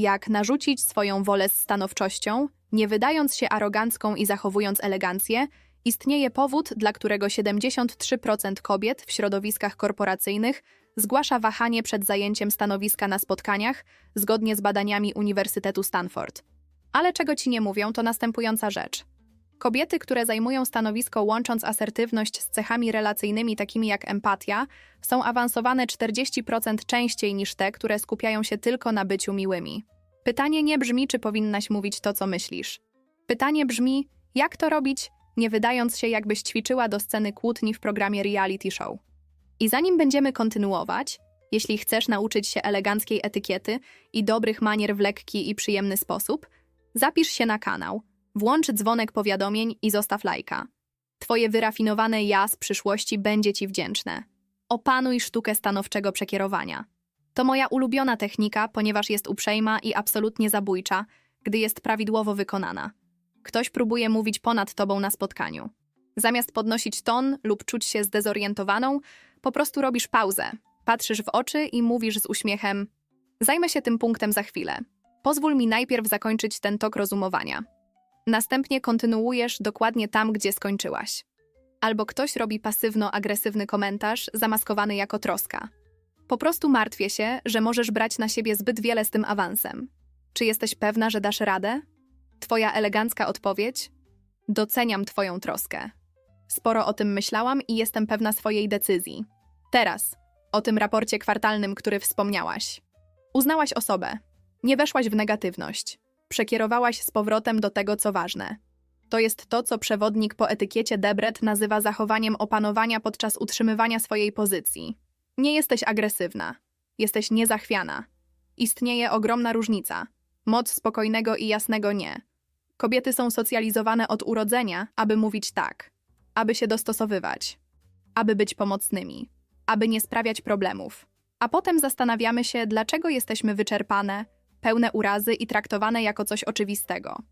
jak narzucić swoją wolę z stanowczością, nie wydając się arogancką i zachowując elegancję, istnieje powód, dla którego 73% kobiet w środowiskach korporacyjnych zgłasza wahanie przed zajęciem stanowiska na spotkaniach, zgodnie z badaniami Uniwersytetu Stanford. Ale czego ci nie mówią, to następująca rzecz. Kobiety, które zajmują stanowisko łącząc asertywność z cechami relacyjnymi takimi jak empatia, są awansowane 40% częściej niż te, które skupiają się tylko na byciu miłymi. Pytanie nie brzmi, czy powinnaś mówić to, co myślisz. Pytanie brzmi, jak to robić, nie wydając się, jakbyś ćwiczyła do sceny kłótni w programie reality show. I zanim będziemy kontynuować, jeśli chcesz nauczyć się eleganckiej etykiety i dobrych manier w lekki i przyjemny sposób, zapisz się na kanał, włącz dzwonek powiadomień i zostaw lajka. Twoje wyrafinowane ja z przyszłości będzie Ci wdzięczne. Opanuj sztukę stanowczego przekierowania. To moja ulubiona technika, ponieważ jest uprzejma i absolutnie zabójcza, gdy jest prawidłowo wykonana. Ktoś próbuje mówić ponad tobą na spotkaniu. Zamiast podnosić ton lub czuć się zdezorientowaną, po prostu robisz pauzę, patrzysz w oczy i mówisz z uśmiechem: Zajmę się tym punktem za chwilę. Pozwól mi najpierw zakończyć ten tok rozumowania. Następnie kontynuujesz dokładnie tam, gdzie skończyłaś. Albo ktoś robi pasywno-agresywny komentarz zamaskowany jako troska. Po prostu martwię się, że możesz brać na siebie zbyt wiele z tym awansem. Czy jesteś pewna, że dasz radę? Twoja elegancka odpowiedź? Doceniam Twoją troskę. Sporo o tym myślałam i jestem pewna swojej decyzji. Teraz, o tym raporcie kwartalnym, który wspomniałaś. Uznałaś osobę. Nie weszłaś w negatywność. Przekierowałaś z powrotem do tego, co ważne. To jest to, co przewodnik po etykiecie Debret nazywa zachowaniem opanowania podczas utrzymywania swojej pozycji. Nie jesteś agresywna. Jesteś niezachwiana. Istnieje ogromna różnica. Moc spokojnego i jasnego nie. Kobiety są socjalizowane od urodzenia, aby mówić tak, aby się dostosowywać, aby być pomocnymi, aby nie sprawiać problemów. A potem zastanawiamy się, dlaczego jesteśmy wyczerpane, pełne urazy i traktowane jako coś oczywistego.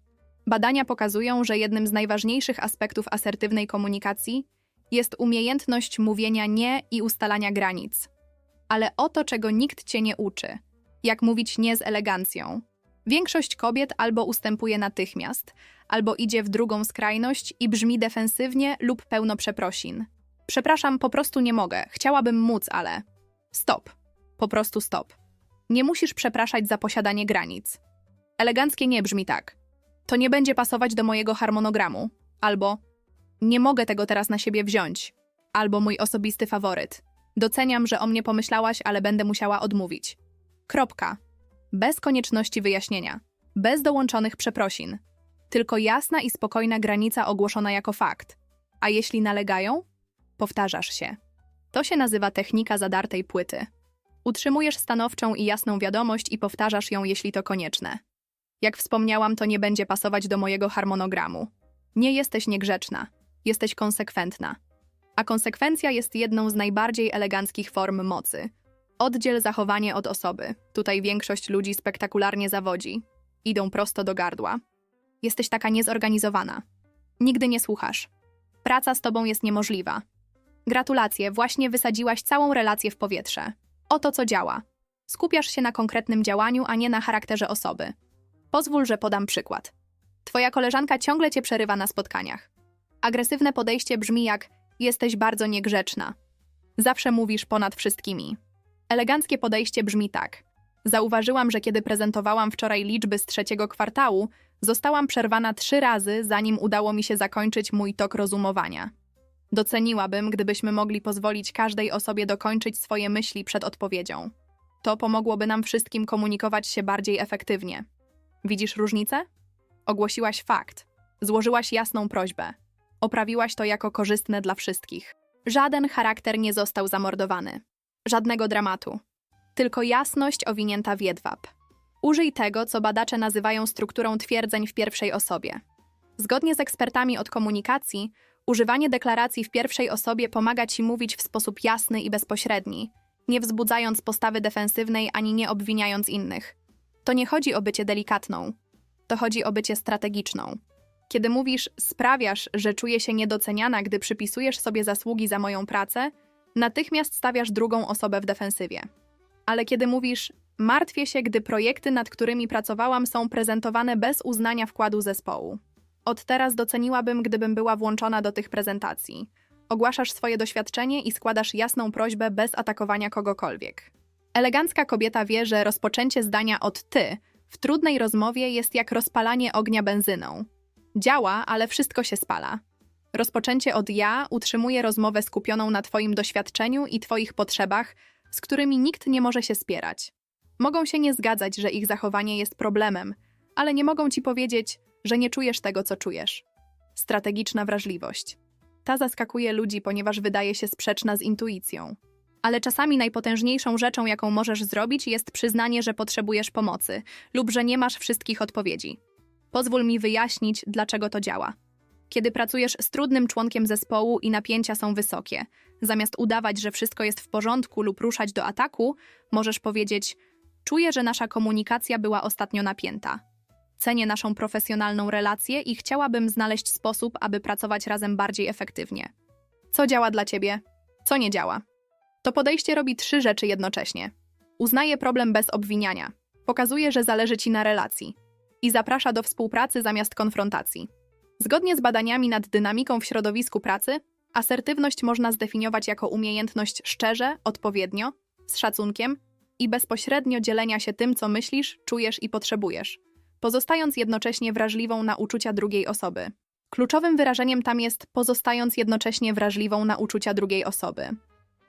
Badania pokazują, że jednym z najważniejszych aspektów asertywnej komunikacji jest umiejętność mówienia nie i ustalania granic. Ale o to, czego nikt cię nie uczy. Jak mówić nie z elegancją. Większość kobiet albo ustępuje natychmiast, albo idzie w drugą skrajność i brzmi defensywnie lub pełno przeprosin. Przepraszam, po prostu nie mogę. Chciałabym móc, ale. Stop. Po prostu stop. Nie musisz przepraszać za posiadanie granic. Eleganckie nie brzmi tak. To nie będzie pasować do mojego harmonogramu. Albo nie mogę tego teraz na siebie wziąć. Albo mój osobisty faworyt. Doceniam, że o mnie pomyślałaś, ale będę musiała odmówić. Kropka. Bez konieczności wyjaśnienia. Bez dołączonych przeprosin. Tylko jasna i spokojna granica ogłoszona jako fakt. A jeśli nalegają? Powtarzasz się. To się nazywa technika zadartej płyty. Utrzymujesz stanowczą i jasną wiadomość i powtarzasz ją, jeśli to konieczne. Jak wspomniałam, to nie będzie pasować do mojego harmonogramu. Nie jesteś niegrzeczna, jesteś konsekwentna. A konsekwencja jest jedną z najbardziej eleganckich form mocy. Oddziel zachowanie od osoby. Tutaj większość ludzi spektakularnie zawodzi. Idą prosto do gardła. Jesteś taka niezorganizowana. Nigdy nie słuchasz. Praca z tobą jest niemożliwa. Gratulacje, właśnie wysadziłaś całą relację w powietrze. Oto co działa. Skupiasz się na konkretnym działaniu, a nie na charakterze osoby. Pozwól, że podam przykład. Twoja koleżanka ciągle cię przerywa na spotkaniach. Agresywne podejście brzmi jak jesteś bardzo niegrzeczna. Zawsze mówisz ponad wszystkimi. Eleganckie podejście brzmi tak. Zauważyłam, że kiedy prezentowałam wczoraj liczby z trzeciego kwartału, zostałam przerwana trzy razy, zanim udało mi się zakończyć mój tok rozumowania. Doceniłabym, gdybyśmy mogli pozwolić każdej osobie dokończyć swoje myśli przed odpowiedzią. To pomogłoby nam wszystkim komunikować się bardziej efektywnie. Widzisz różnicę? Ogłosiłaś fakt, złożyłaś jasną prośbę, oprawiłaś to jako korzystne dla wszystkich. Żaden charakter nie został zamordowany. Żadnego dramatu. Tylko jasność owinięta w jedwab. Użyj tego, co badacze nazywają strukturą twierdzeń w pierwszej osobie. Zgodnie z ekspertami od komunikacji, używanie deklaracji w pierwszej osobie pomaga ci mówić w sposób jasny i bezpośredni, nie wzbudzając postawy defensywnej ani nie obwiniając innych. To nie chodzi o bycie delikatną, to chodzi o bycie strategiczną. Kiedy mówisz, sprawiasz, że czuję się niedoceniana, gdy przypisujesz sobie zasługi za moją pracę, natychmiast stawiasz drugą osobę w defensywie. Ale kiedy mówisz, Martwię się, gdy projekty, nad którymi pracowałam, są prezentowane bez uznania wkładu zespołu. Od teraz doceniłabym, gdybym była włączona do tych prezentacji. Ogłaszasz swoje doświadczenie i składasz jasną prośbę bez atakowania kogokolwiek. Elegancka kobieta wie, że rozpoczęcie zdania od ty w trudnej rozmowie jest jak rozpalanie ognia benzyną. Działa, ale wszystko się spala. Rozpoczęcie od ja utrzymuje rozmowę skupioną na Twoim doświadczeniu i Twoich potrzebach, z którymi nikt nie może się spierać. Mogą się nie zgadzać, że ich zachowanie jest problemem, ale nie mogą Ci powiedzieć, że nie czujesz tego, co czujesz. Strategiczna wrażliwość. Ta zaskakuje ludzi, ponieważ wydaje się sprzeczna z intuicją. Ale czasami najpotężniejszą rzeczą, jaką możesz zrobić, jest przyznanie, że potrzebujesz pomocy lub że nie masz wszystkich odpowiedzi. Pozwól mi wyjaśnić, dlaczego to działa. Kiedy pracujesz z trudnym członkiem zespołu i napięcia są wysokie, zamiast udawać, że wszystko jest w porządku lub ruszać do ataku, możesz powiedzieć: Czuję, że nasza komunikacja była ostatnio napięta. Cenię naszą profesjonalną relację i chciałabym znaleźć sposób, aby pracować razem bardziej efektywnie. Co działa dla ciebie? Co nie działa? To podejście robi trzy rzeczy jednocześnie. Uznaje problem bez obwiniania, pokazuje, że zależy ci na relacji i zaprasza do współpracy zamiast konfrontacji. Zgodnie z badaniami nad dynamiką w środowisku pracy, asertywność można zdefiniować jako umiejętność szczerze, odpowiednio, z szacunkiem i bezpośrednio dzielenia się tym, co myślisz, czujesz i potrzebujesz, pozostając jednocześnie wrażliwą na uczucia drugiej osoby. Kluczowym wyrażeniem tam jest pozostając jednocześnie wrażliwą na uczucia drugiej osoby.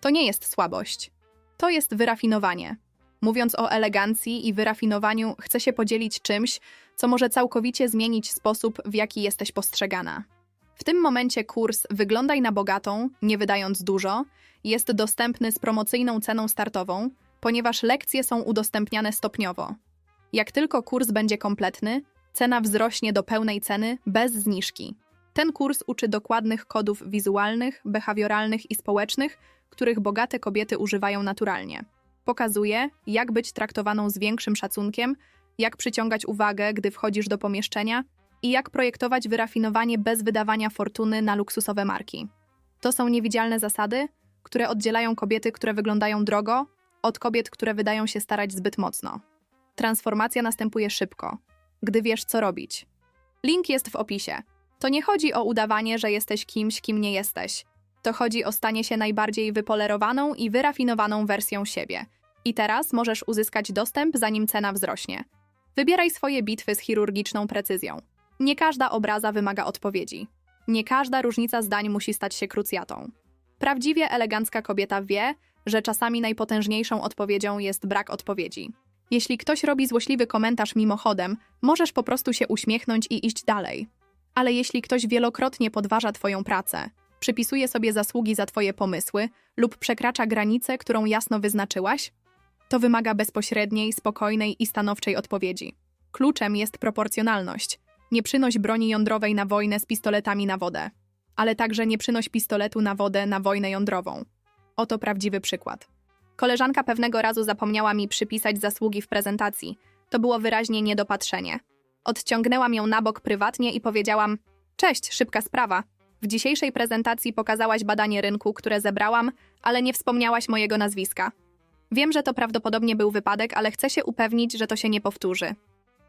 To nie jest słabość. To jest wyrafinowanie. Mówiąc o elegancji i wyrafinowaniu, chcę się podzielić czymś, co może całkowicie zmienić sposób, w jaki jesteś postrzegana. W tym momencie kurs Wyglądaj na bogatą, nie wydając dużo, jest dostępny z promocyjną ceną startową, ponieważ lekcje są udostępniane stopniowo. Jak tylko kurs będzie kompletny, cena wzrośnie do pełnej ceny bez zniżki. Ten kurs uczy dokładnych kodów wizualnych, behawioralnych i społecznych, których bogate kobiety używają naturalnie. Pokazuje, jak być traktowaną z większym szacunkiem, jak przyciągać uwagę, gdy wchodzisz do pomieszczenia i jak projektować wyrafinowanie bez wydawania fortuny na luksusowe marki. To są niewidzialne zasady, które oddzielają kobiety, które wyglądają drogo, od kobiet, które wydają się starać zbyt mocno. Transformacja następuje szybko, gdy wiesz, co robić. Link jest w opisie. To nie chodzi o udawanie, że jesteś kimś, kim nie jesteś. To chodzi o stanie się najbardziej wypolerowaną i wyrafinowaną wersją siebie. I teraz możesz uzyskać dostęp, zanim cena wzrośnie. Wybieraj swoje bitwy z chirurgiczną precyzją. Nie każda obraza wymaga odpowiedzi. Nie każda różnica zdań musi stać się krucjatą. Prawdziwie elegancka kobieta wie, że czasami najpotężniejszą odpowiedzią jest brak odpowiedzi. Jeśli ktoś robi złośliwy komentarz mimochodem, możesz po prostu się uśmiechnąć i iść dalej. Ale jeśli ktoś wielokrotnie podważa Twoją pracę, przypisuje sobie zasługi za Twoje pomysły lub przekracza granicę, którą jasno wyznaczyłaś, to wymaga bezpośredniej, spokojnej i stanowczej odpowiedzi. Kluczem jest proporcjonalność. Nie przynoś broni jądrowej na wojnę z pistoletami na wodę, ale także nie przynoś pistoletu na wodę na wojnę jądrową. Oto prawdziwy przykład. Koleżanka pewnego razu zapomniała mi przypisać zasługi w prezentacji. To było wyraźnie niedopatrzenie. Odciągnęłam ją na bok prywatnie i powiedziałam: Cześć, szybka sprawa. W dzisiejszej prezentacji pokazałaś badanie rynku, które zebrałam, ale nie wspomniałaś mojego nazwiska. Wiem, że to prawdopodobnie był wypadek, ale chcę się upewnić, że to się nie powtórzy.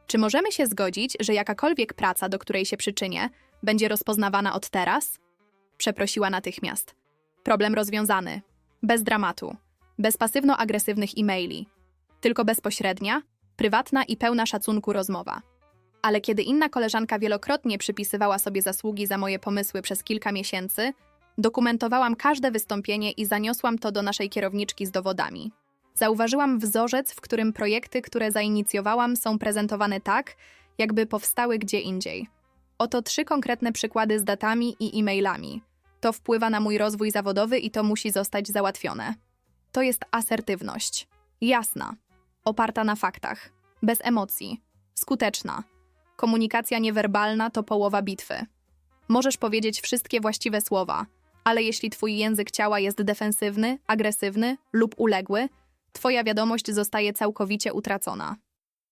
Czy możemy się zgodzić, że jakakolwiek praca, do której się przyczynię, będzie rozpoznawana od teraz? Przeprosiła natychmiast. Problem rozwiązany. Bez dramatu. Bez pasywno-agresywnych e-maili. Tylko bezpośrednia, prywatna i pełna szacunku rozmowa. Ale kiedy inna koleżanka wielokrotnie przypisywała sobie zasługi za moje pomysły przez kilka miesięcy, dokumentowałam każde wystąpienie i zaniosłam to do naszej kierowniczki z dowodami. Zauważyłam wzorzec, w którym projekty, które zainicjowałam, są prezentowane tak, jakby powstały gdzie indziej. Oto trzy konkretne przykłady z datami i e-mailami. To wpływa na mój rozwój zawodowy i to musi zostać załatwione. To jest asertywność. Jasna, oparta na faktach, bez emocji, skuteczna. Komunikacja niewerbalna to połowa bitwy. Możesz powiedzieć wszystkie właściwe słowa, ale jeśli twój język ciała jest defensywny, agresywny lub uległy, Twoja wiadomość zostaje całkowicie utracona.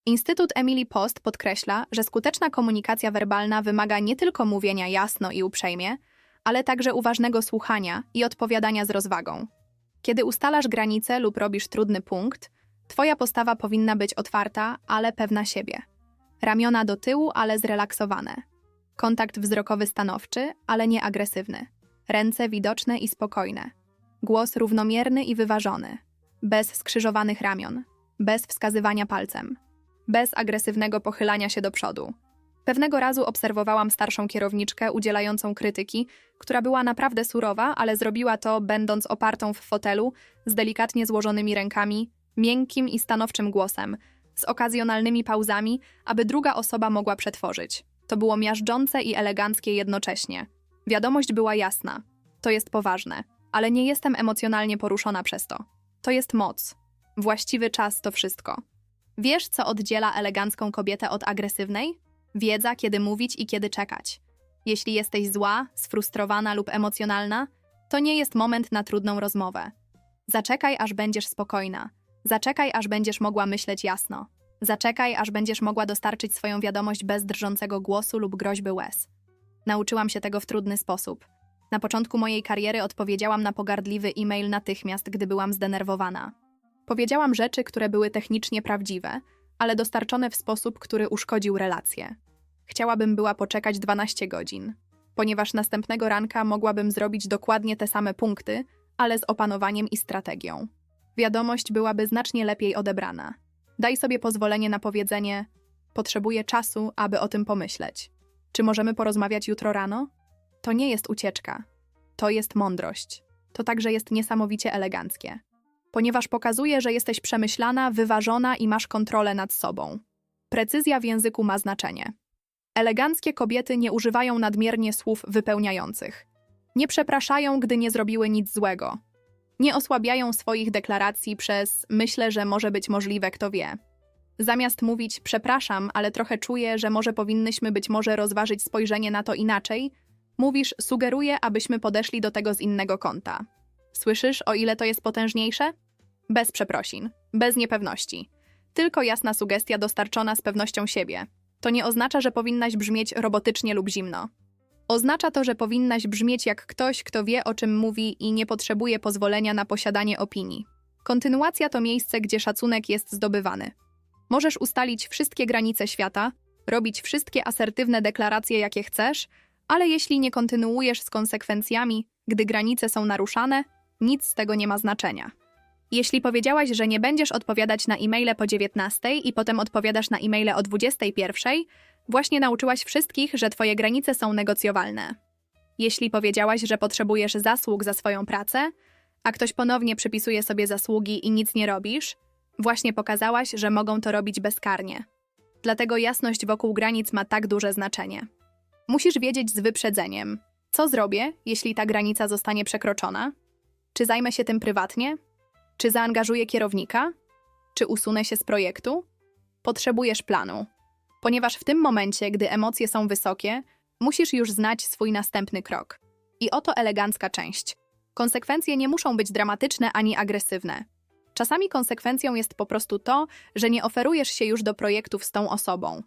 Instytut Emily Post podkreśla, że skuteczna komunikacja werbalna wymaga nie tylko mówienia jasno i uprzejmie, ale także uważnego słuchania i odpowiadania z rozwagą. Kiedy ustalasz granice lub robisz trudny punkt, Twoja postawa powinna być otwarta, ale pewna siebie. Ramiona do tyłu, ale zrelaksowane. Kontakt wzrokowy stanowczy, ale nie agresywny. Ręce widoczne i spokojne. Głos równomierny i wyważony. Bez skrzyżowanych ramion. Bez wskazywania palcem. Bez agresywnego pochylania się do przodu. Pewnego razu obserwowałam starszą kierowniczkę udzielającą krytyki, która była naprawdę surowa, ale zrobiła to będąc opartą w fotelu, z delikatnie złożonymi rękami, miękkim i stanowczym głosem, z okazjonalnymi pauzami, aby druga osoba mogła przetworzyć. To było miażdżące i eleganckie jednocześnie. Wiadomość była jasna. To jest poważne, ale nie jestem emocjonalnie poruszona przez to. To jest moc. Właściwy czas to wszystko. Wiesz, co oddziela elegancką kobietę od agresywnej? Wiedza, kiedy mówić i kiedy czekać. Jeśli jesteś zła, sfrustrowana lub emocjonalna, to nie jest moment na trudną rozmowę. Zaczekaj, aż będziesz spokojna. Zaczekaj, aż będziesz mogła myśleć jasno. Zaczekaj, aż będziesz mogła dostarczyć swoją wiadomość bez drżącego głosu lub groźby łez. Nauczyłam się tego w trudny sposób. Na początku mojej kariery odpowiedziałam na pogardliwy e-mail natychmiast, gdy byłam zdenerwowana. Powiedziałam rzeczy, które były technicznie prawdziwe, ale dostarczone w sposób, który uszkodził relacje. Chciałabym była poczekać 12 godzin, ponieważ następnego ranka mogłabym zrobić dokładnie te same punkty, ale z opanowaniem i strategią. Wiadomość byłaby znacznie lepiej odebrana. Daj sobie pozwolenie na powiedzenie: Potrzebuję czasu, aby o tym pomyśleć. Czy możemy porozmawiać jutro rano? To nie jest ucieczka. To jest mądrość. To także jest niesamowicie eleganckie. Ponieważ pokazuje, że jesteś przemyślana, wyważona i masz kontrolę nad sobą. Precyzja w języku ma znaczenie. Eleganckie kobiety nie używają nadmiernie słów wypełniających. Nie przepraszają, gdy nie zrobiły nic złego. Nie osłabiają swoich deklaracji przez myślę, że może być możliwe, kto wie. Zamiast mówić przepraszam, ale trochę czuję, że może powinnyśmy być może rozważyć spojrzenie na to inaczej, mówisz sugeruję, abyśmy podeszli do tego z innego kąta. Słyszysz, o ile to jest potężniejsze? Bez przeprosin, bez niepewności. Tylko jasna sugestia dostarczona z pewnością siebie. To nie oznacza, że powinnaś brzmieć robotycznie lub zimno. Oznacza to, że powinnaś brzmieć jak ktoś, kto wie, o czym mówi i nie potrzebuje pozwolenia na posiadanie opinii. Kontynuacja to miejsce, gdzie szacunek jest zdobywany. Możesz ustalić wszystkie granice świata, robić wszystkie asertywne deklaracje, jakie chcesz, ale jeśli nie kontynuujesz z konsekwencjami, gdy granice są naruszane, nic z tego nie ma znaczenia. Jeśli powiedziałaś, że nie będziesz odpowiadać na e-maile po 19 i potem odpowiadasz na e-maile o 21, właśnie nauczyłaś wszystkich, że twoje granice są negocjowalne. Jeśli powiedziałaś, że potrzebujesz zasług za swoją pracę, a ktoś ponownie przypisuje sobie zasługi i nic nie robisz, właśnie pokazałaś, że mogą to robić bezkarnie. Dlatego jasność wokół granic ma tak duże znaczenie. Musisz wiedzieć z wyprzedzeniem, co zrobię, jeśli ta granica zostanie przekroczona? Czy zajmę się tym prywatnie? Czy zaangażuję kierownika? Czy usunę się z projektu? Potrzebujesz planu. Ponieważ w tym momencie, gdy emocje są wysokie, musisz już znać swój następny krok. I oto elegancka część. Konsekwencje nie muszą być dramatyczne ani agresywne. Czasami konsekwencją jest po prostu to, że nie oferujesz się już do projektów z tą osobą.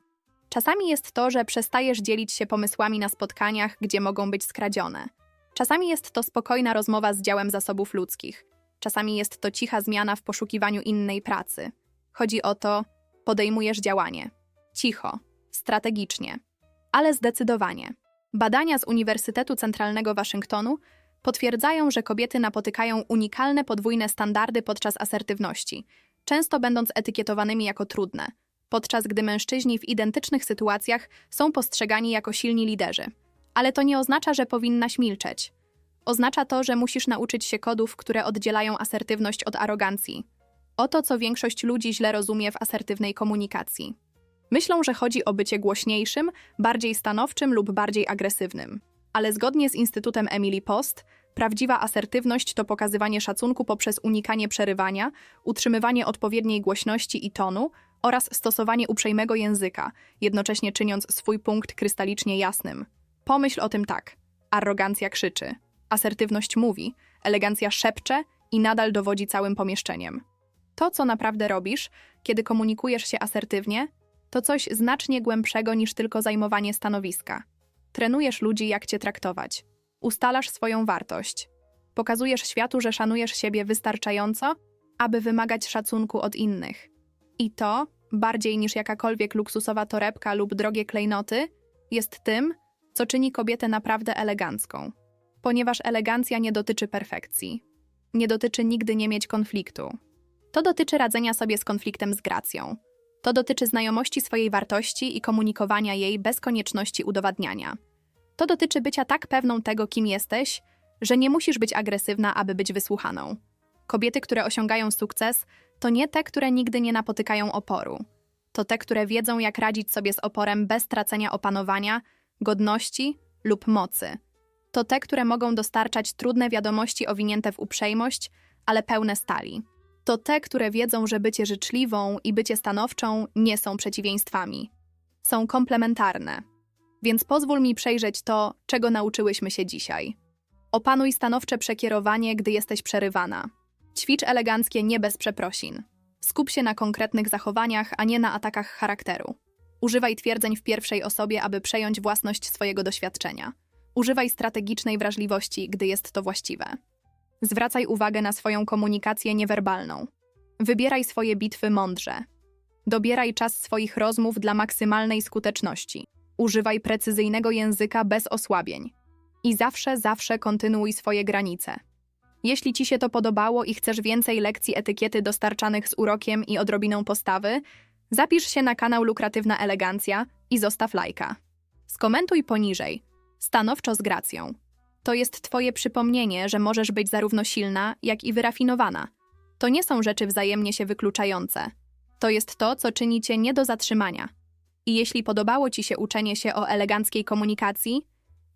Czasami jest to, że przestajesz dzielić się pomysłami na spotkaniach, gdzie mogą być skradzione. Czasami jest to spokojna rozmowa z działem zasobów ludzkich. Czasami jest to cicha zmiana w poszukiwaniu innej pracy. Chodzi o to, podejmujesz działanie. Cicho, strategicznie, ale zdecydowanie. Badania z Uniwersytetu Centralnego Waszyngtonu potwierdzają, że kobiety napotykają unikalne podwójne standardy podczas asertywności, często będąc etykietowanymi jako trudne, podczas gdy mężczyźni w identycznych sytuacjach są postrzegani jako silni liderzy. Ale to nie oznacza, że powinnaś milczeć. Oznacza to, że musisz nauczyć się kodów, które oddzielają asertywność od arogancji. Oto co większość ludzi źle rozumie w asertywnej komunikacji. Myślą, że chodzi o bycie głośniejszym, bardziej stanowczym lub bardziej agresywnym. Ale zgodnie z Instytutem Emily Post, prawdziwa asertywność to pokazywanie szacunku poprzez unikanie przerywania, utrzymywanie odpowiedniej głośności i tonu oraz stosowanie uprzejmego języka, jednocześnie czyniąc swój punkt krystalicznie jasnym. Pomyśl o tym tak. Arrogancja krzyczy, asertywność mówi, elegancja szepcze i nadal dowodzi całym pomieszczeniem. To, co naprawdę robisz, kiedy komunikujesz się asertywnie, to coś znacznie głębszego niż tylko zajmowanie stanowiska. Trenujesz ludzi, jak cię traktować. Ustalasz swoją wartość. Pokazujesz światu, że szanujesz siebie wystarczająco, aby wymagać szacunku od innych. I to, bardziej niż jakakolwiek luksusowa torebka lub drogie klejnoty, jest tym, co czyni kobietę naprawdę elegancką. Ponieważ elegancja nie dotyczy perfekcji. Nie dotyczy nigdy nie mieć konfliktu. To dotyczy radzenia sobie z konfliktem z gracją. To dotyczy znajomości swojej wartości i komunikowania jej bez konieczności udowadniania. To dotyczy bycia tak pewną tego, kim jesteś, że nie musisz być agresywna, aby być wysłuchaną. Kobiety, które osiągają sukces, to nie te, które nigdy nie napotykają oporu. To te, które wiedzą, jak radzić sobie z oporem bez tracenia opanowania, godności lub mocy. To te, które mogą dostarczać trudne wiadomości owinięte w uprzejmość, ale pełne stali. To te, które wiedzą, że bycie życzliwą i bycie stanowczą nie są przeciwieństwami. Są komplementarne. Więc pozwól mi przejrzeć to, czego nauczyłyśmy się dzisiaj. Opanuj stanowcze przekierowanie, gdy jesteś przerywana. Ćwicz eleganckie nie bez przeprosin. Skup się na konkretnych zachowaniach, a nie na atakach charakteru. Używaj twierdzeń w pierwszej osobie, aby przejąć własność swojego doświadczenia. Używaj strategicznej wrażliwości, gdy jest to właściwe. Zwracaj uwagę na swoją komunikację niewerbalną. Wybieraj swoje bitwy mądrze. Dobieraj czas swoich rozmów dla maksymalnej skuteczności. Używaj precyzyjnego języka bez osłabień. I zawsze, zawsze kontynuuj swoje granice. Jeśli ci się to podobało i chcesz więcej lekcji etykiety dostarczanych z urokiem i odrobiną postawy, zapisz się na kanał Lukratywna Elegancja i zostaw lajka. Skomentuj poniżej. Stanowczo z gracją. To jest twoje przypomnienie, że możesz być zarówno silna, jak i wyrafinowana. To nie są rzeczy wzajemnie się wykluczające. To jest to, co czyni cię nie do zatrzymania. I jeśli podobało ci się uczenie się o eleganckiej komunikacji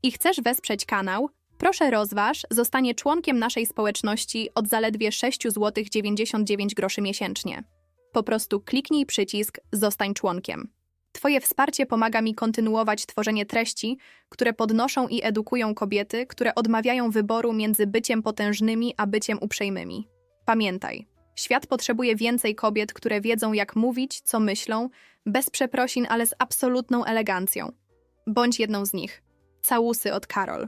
i chcesz wesprzeć kanał, proszę rozważ zostanie członkiem naszej społeczności od zaledwie 6 zł 99 groszy miesięcznie. Po prostu kliknij przycisk Zostań członkiem. Twoje wsparcie pomaga mi kontynuować tworzenie treści, które podnoszą i edukują kobiety, które odmawiają wyboru między byciem potężnymi a byciem uprzejmymi. Pamiętaj, świat potrzebuje więcej kobiet, które wiedzą, jak mówić, co myślą, bez przeprosin, ale z absolutną elegancją. Bądź jedną z nich. Całusy od Karol.